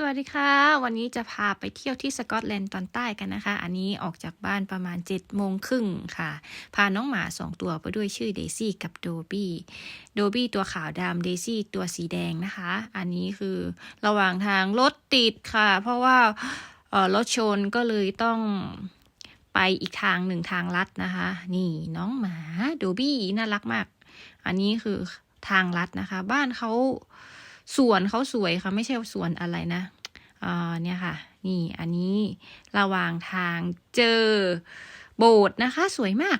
สวัสดีค่ะ วันนี้จะพาไปเที่ยวที่สกอตแลนด์ตอนใต้กันนะคะ อันนี้ออกจากบ้านประมาณ7จ็ดโมงครึ่งค่ะ พาน้องหมาสองตัวไปด้วยชื่อเดซี่กับโดบี้โดบี้ตัวขาวดำเดซี่ตัวสีแดงนะคะ อันนี้คือระหว่างทางรถติดค่ะ เพราะว่าเออรถชนก็เลยต้องไปอีกทางหนึ่งทางลัดนะคะ นี่น้องหมาโดบี้น่ารักมาก อันนี้คือทางลัดนะคะ บ้านเขา สวนเขาสวยค่ะไม่ใช่สวนอะไรนะอ่าเนี่ยค่ะ นี่อันนี้ระหว่างทางเจอโบสถ์นะคะ สวยมาก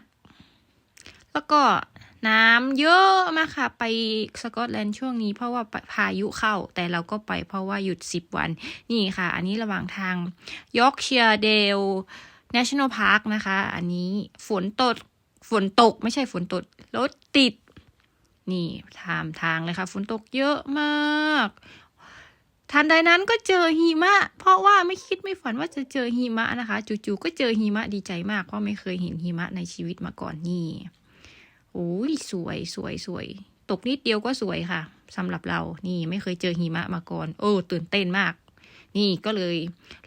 แล้วก็น้ำเยอะมากค่ะ ไปสกอตแลนด์ช่วงนี้เพราะว่าพายุเข้า แต่เราก็ไปเพราะว่าหยุด10วัน นี่ค่ะ อันนี้ระหว่างทางยอร์กเชียร์เดล National Park นะคะ อันนี้ฝนตกฝนตกไม่ใช่ฝนตกรถติด นี่ทามทางเลยค่ะฝนตกเยอะมาก ทันใดนั้นก็เจอหิมะ เพราะว่าไม่คิดไม่ฝันว่าจะเจอหิมะนะคะ จู่ๆก็เจอหิมะดีใจมาก เพราะไม่เคยเห็นหิมะในชีวิตมาก่อนนี่โอ้ยสวยสวยสวยตกนิดเดียวก็สวยค่ะสำหรับเรานี่ไม่เคยเจอหิมะมาก่อน โอ้ตื่นเต้นมาก นี่ก็เลย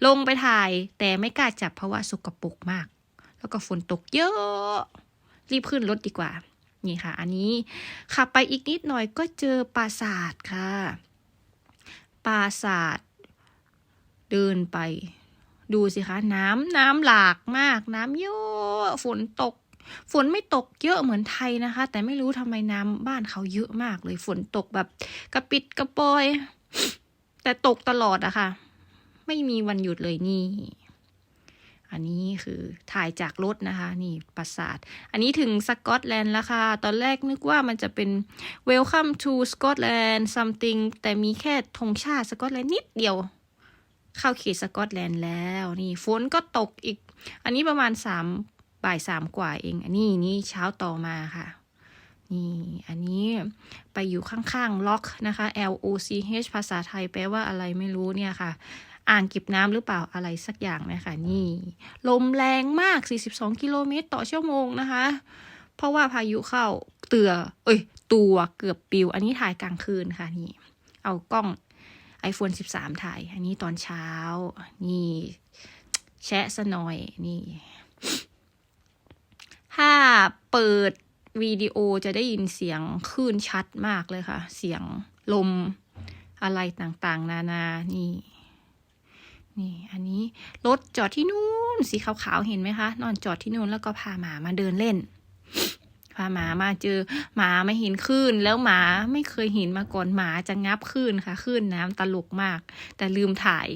ลงไปถ่าย แต่ไม่กล้าจับเพราะว่าสกปรกมาก แล้วก็ฝนตกเยอะ รีบขึ้นรถดีกว่า นี่ค่ะ อันนี้ขับไปอีกนิดหน่อยก็เจอปราสาทค่ะ ปราสาทเดินไป ดูสิคะน้ำน้ำหลากมาก น้ำเยอะฝนตก ฝนไม่ตกเยอะเหมือนไทยนะคะ แต่ไม่รู้ทำไมน้ำบ้านเขาเยอะมากเลยฝนตกแบบกระปิดกระปอย แต่ตกตลอดอะค่ะ ไม่มีวันหยุดเลยนี่ อันนี้คือถ่ายจากรถนะคะ นี่ปราสาท อันนี้ถึงสกอตแลนด์แล้วค่ะ ตอนแรกนึกว่ามันจะเป็น Welcome to Scotland something แต่มีแค่ธงชาติสกอตแลนด์นิดเดียว เข้าเขตสกอตแลนด์แล้วนี่ฝนก็ตกอีก อันนี้ประมาณสามบ่ายสามกว่าเอง อันนี้นี่เช้าต่อมาค่ะ นี่ อันนี้ไปอยู่ข้างๆล็อกนะคะ L O C H ภาษาไทยแปลว่าอะไรไม่รู้เนี่ยค่ะ อ่างเก็บน้ำหรือเปล่าอะไรสักอย่างนะคะนี่ ลมแรงมาก 42 กิโลเมตรต่อชั่วโมงนะคะ เพราะว่าพายุเข้าเตือ เอ้ย ตัวเกือบปิว อันนี้ถ่ายกลางคืนค่ะนี่ เอากล้อง iPhone 13 ถ่าย อันนี้ตอนเช้า นี่ แชะสะหน่อยนี่ ถ้าเปิดวิดีโอจะได้ยินเสียงคลื่นชัดมากเลยค่ะ เสียงลมอะไรต่างๆ นานา นี่ นี่อันนี้รถจอดที่นู่นสีขาวๆเห็นไหมคะ นอนจอดที่นู่นแล้วก็พาหมามาเดินเล่น พาหมามาเจอหมาไม่เห็นคลื่นแล้วหมาไม่เคยเห็นมาก่อนหมาจะงับคลื่นค่ะคลื่นน้ำตลกมาก แต่ลืมถ่าย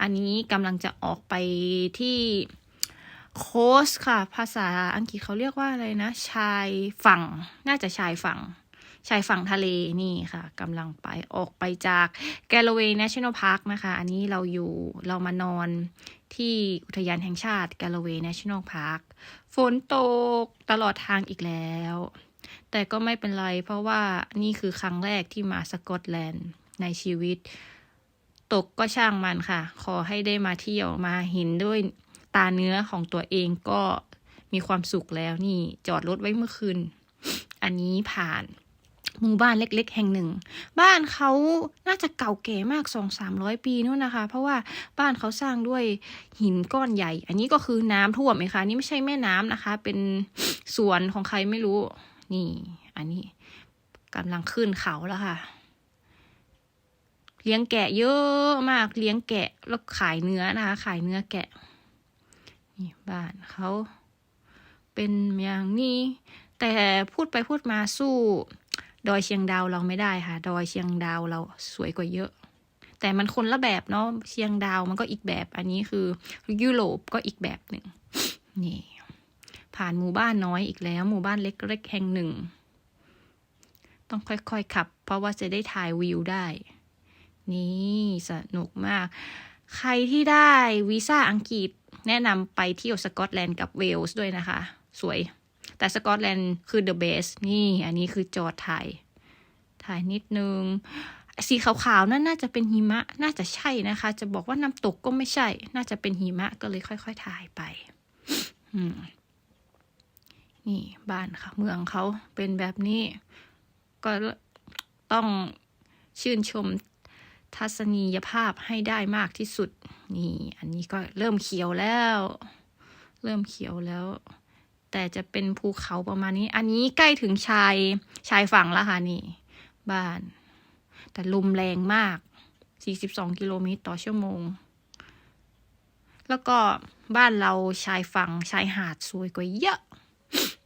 อันนี้กำลังจะออกไปที่โคสค่ะ ภาษาอังกฤษเขาเรียกว่าอะไรนะ ชายฝั่ง น่าจะชายฝั่ง ชายฝั่งทะเลนี่ค่ะกำลังไปออกไปจากแกลเวย์ National Park นะคะ อันนี้เราอยู่เรามานอนที่อุทยานแห่งชาติแกลเวย์ National Park ฝนตกตลอดทางอีกแล้ว แต่ก็ไม่เป็นไรเพราะว่านี่คือครั้งแรกที่มาสกอตแลนด์ในชีวิต ตกก็ช่างมันค่ะ ขอให้ได้มาเที่ยวมาเห็นด้วยตาเนื้อของตัวเองก็มีความสุขแล้วนี่จอดรถไว้เมื่อคืน อันนี้ผ่าน หมู่บ้านเล็ก ๆ แห่งหนึ่ง บ้านเขาน่าจะเก่าแก่มากสองสามร้อยปีนู่นนะคะ เพราะว่าบ้านเขาสร้างด้วยหินก้อนใหญ่ อันนี้ก็คือน้ำท่วมไหมคะนี่ไม่ใช่แม่น้ำนะคะ เป็นสวนของใครไม่รู้ นี่ อันนี้กำลังขึ้นเขาแล้วค่ะ เลี้ยงแกะเยอะมากเลี้ยงแกะแล้วขายเนื้อนะคะ ขายเนื้อแกะ นี่บ้านเขาเป็นอย่างนี้แต่พูดไปพูดมาสู้ ดอยเชียงดาวเราไม่ได้ค่ะ ดอยเชียงดาวเราสวยกว่าเยอะ แต่มันคนละแบบเนาะเชียงดาวมันก็อีกแบบ อันนี้คือยุโรปก็อีกแบบหนึ่งนี่ผ่านหมู่บ้านน้อยอีกแล้ว หมู่บ้านเล็กๆแห่งหนึ่ง ต้องค่อยๆขับ เพราะว่าจะได้ถ่ายวิวได้ นี่สนุกมาก ใครที่ได้วีซ่าอังกฤษแนะนำไปเที่ยวสกอตแลนด์กับเวลส์ด้วยนะคะ สวย แต่สกอตแลนด์คือ the best นี่ อันนี้คือจอดถ่าย ถ่ายนิดนึง สีขาวๆนั่นน่าจะเป็นหิมะ น่าจะใช่นะคะ จะบอกว่าน้ำตกก็ไม่ใช่ น่าจะเป็นหิมะก็เลยค่อย ๆ ถ่ายไปนี่บ้านค่ะ เมืองเขาเป็นแบบนี้ ก็ต้องชื่นชมทัศนียภาพให้ได้มากที่สุด นี่ อันนี้ก็เริ่มเขียวแล้ว เริ่มเขียวแล้ว แต่จะเป็นภูเขาประมาณนี้ อันนี้ใกล้ถึงชายชายฝั่งแล้วค่ะนี่ บ้าน แต่ลมแรงมาก 42 กิโลเมตรต่อชั่วโมง แล้วก็บ้านเราชายฝั่งชายหาดสวยกว่าเยอะ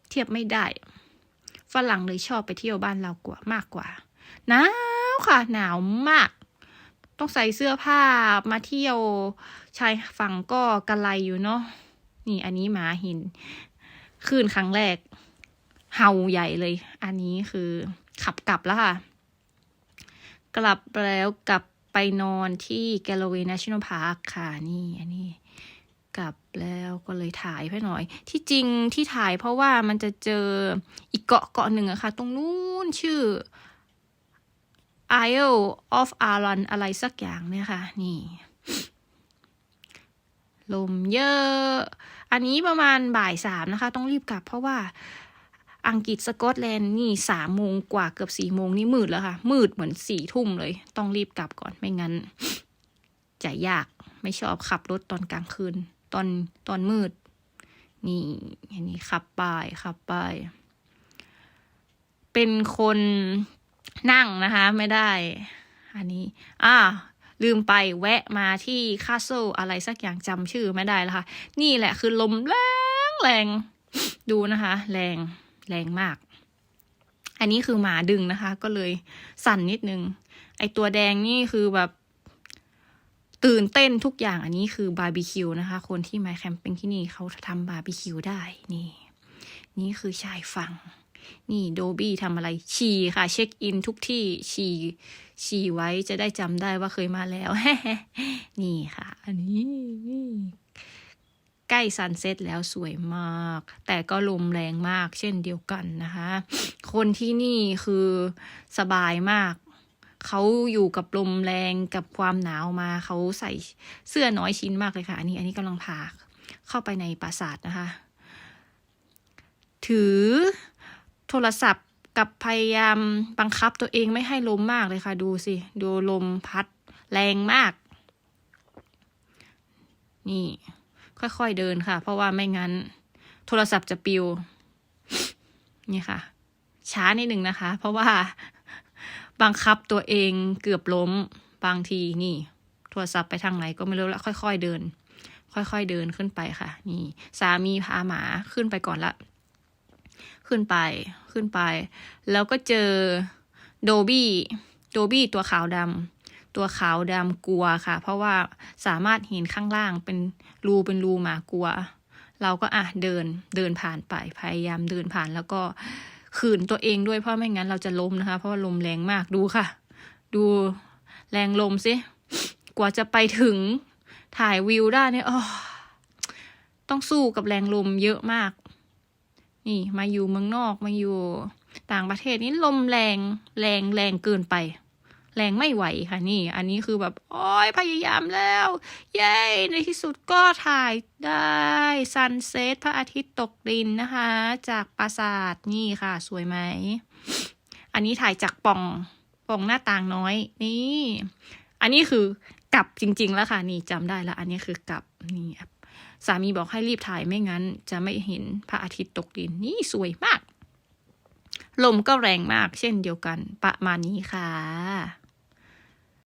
เทียบไม่ได้ ฝรั่งเลยชอบไปเที่ยวบ้านเรากว่ามากกว่า หนาวค่ะ หนาวมาก ต้องใส่เสื้อผ้ามาเที่ยวชายฝั่งก็กระไรอยู่เนาะ นี่อันนี้หมาหินคืนครั้งแรกเห่าใหญ่เลย อันนี้คือขับกลับแล้วค่ะ กลับแล้วกลับไปนอนที่ Galloway National Park ค่ะนี่อันนี้กลับแล้วก็เลยถ่ายไปหน่อย ที่จริงที่ถ่ายเพราะว่ามันจะเจออีกเกาะเกาะหนึ่งอะค่ะ ตรงนู้นชื่อ Isle of Arran อะไรสักอย่างเนี่ยค่ะ นี่ ลมเยอะ อันนี้ประมาณบ่ายสามนะคะ ต้องรีบกลับเพราะว่า อังกฤษสกอตแลนด์นี่สามโมงกว่าเกือบสี่โมงนี่มืดแล้วค่ะ มืดเหมือนสี่ทุ่มเลย ต้องรีบกลับก่อนไม่งั้น จะยากไม่ชอบขับรถตอนกลางคืน ตอนตอนมืด นี่อันนี้ขับไปขับไปเป็นคนนั่งนะคะ ไม่ได้ อันนี้ อ่า ลืมไปแวะมาที่คาสเซิลอะไรสักอย่างจำชื่อไม่ได้แล้วค่ะ นี่แหละคือลมแรงแรง ดูนะคะ แรง แรงมาก อันนี้คือหมาดึงนะคะ ก็เลยสั่นนิดนึง ไอตัวแดงนี่คือแบบตื่นเต้นทุกอย่างอันนี้คือบาร์บีคิวนะคะ คนที่มาแคมปิ้งที่นี่เขาทำบาร์บีคิวได้นี่ นี่คือชายฝั่ง นี่โดบี้ทำอะไรฉี่ค่ะ เช็คอินทุกที่ฉี่ฉี่ไว้จะได้จำได้ว่าเคยมาแล้ว นี่ค่ะ อันนี้ ล้ซันเซ็ตแล้วสวยมาก แต่ก็ลมแรงมากเช่นเดียวกันนะคะ คนที่นี่คือสบายมาก เขาอยู่กับลมแรงกับความหนาวมา เขาใส่เสื้อน้อยชิ้นมากเลยค่ะ อันนี้อันนี้กำลังพาเข้าไปในปราสาทนะคะ ถือโทรศัพท์กับพยายามบังคับตัวเองไม่ให้ลมมากเลยค่ะ ดูสิ ดูลมพัดแรงมาก นี่ ค่อยๆเดินค่ะ เพราะว่าไม่งั้น โทรศัพท์จะปิว นี่ค่ะ ช้านิดหนึ่งนะคะ เพราะว่าบังคับตัวเองเกือบล้มบางทีนี่ โทรศัพท์ไปทางไหนก็ไม่รู้ละค่อยๆเดิน ค่อยๆเดินขึ้นไปค่ะ นี่ สามีพาหมาขึ้นไปก่อนละ ขึ้นไปขึ้นไป แล้วก็เจอโดบี้โดบี้ตัวขาวดำ ตัวขาวดำกลัวค่ะ เพราะว่าสามารถเห็นข้างล่างเป็นรูเป็นรูหมากลัว เราก็อะเดินเดินผ่านไปพยายามเดินผ่านแล้วก็ขืนตัวเองด้วยเพราะไม่งั้นเราจะล้มนะคะ เพราะว่าลมแรงมากดูค่ะ ดูแรงลมสิกว่าจะไปถึงถ่ายวิวได้เนี่ยอ๋อต้องสู้กับแรงลมเยอะมาก นี่มาอยู่เมืองนอกมาอยู่ต่างประเทศนี่ลมแรงแรงแรงเกินไป แรงไม่ไหวค่ะนี่ อันนี้คือแบบโอ้ยพยายามแล้ว เย้ในที่สุดก็ถ่ายได้ซันเซ็ตพระอาทิตย์ตกดินนะคะ จากปราสาทนี่ค่ะ สวยไหม อันนี้ถ่ายจากป่องป่องหน้าต่างน้อยนี่ อันนี้คือกลับจริง ๆ แล้วค่ะ นี่จำได้แล้ว อันนี้คือกลับนี่สามีบอกให้รีบถ่ายไม่งั้น จะไม่เห็นพระอาทิตย์ตกดินนี่สวยมากลมก็แรงมากเช่นเดียวกันประมาณนี้ค่ะ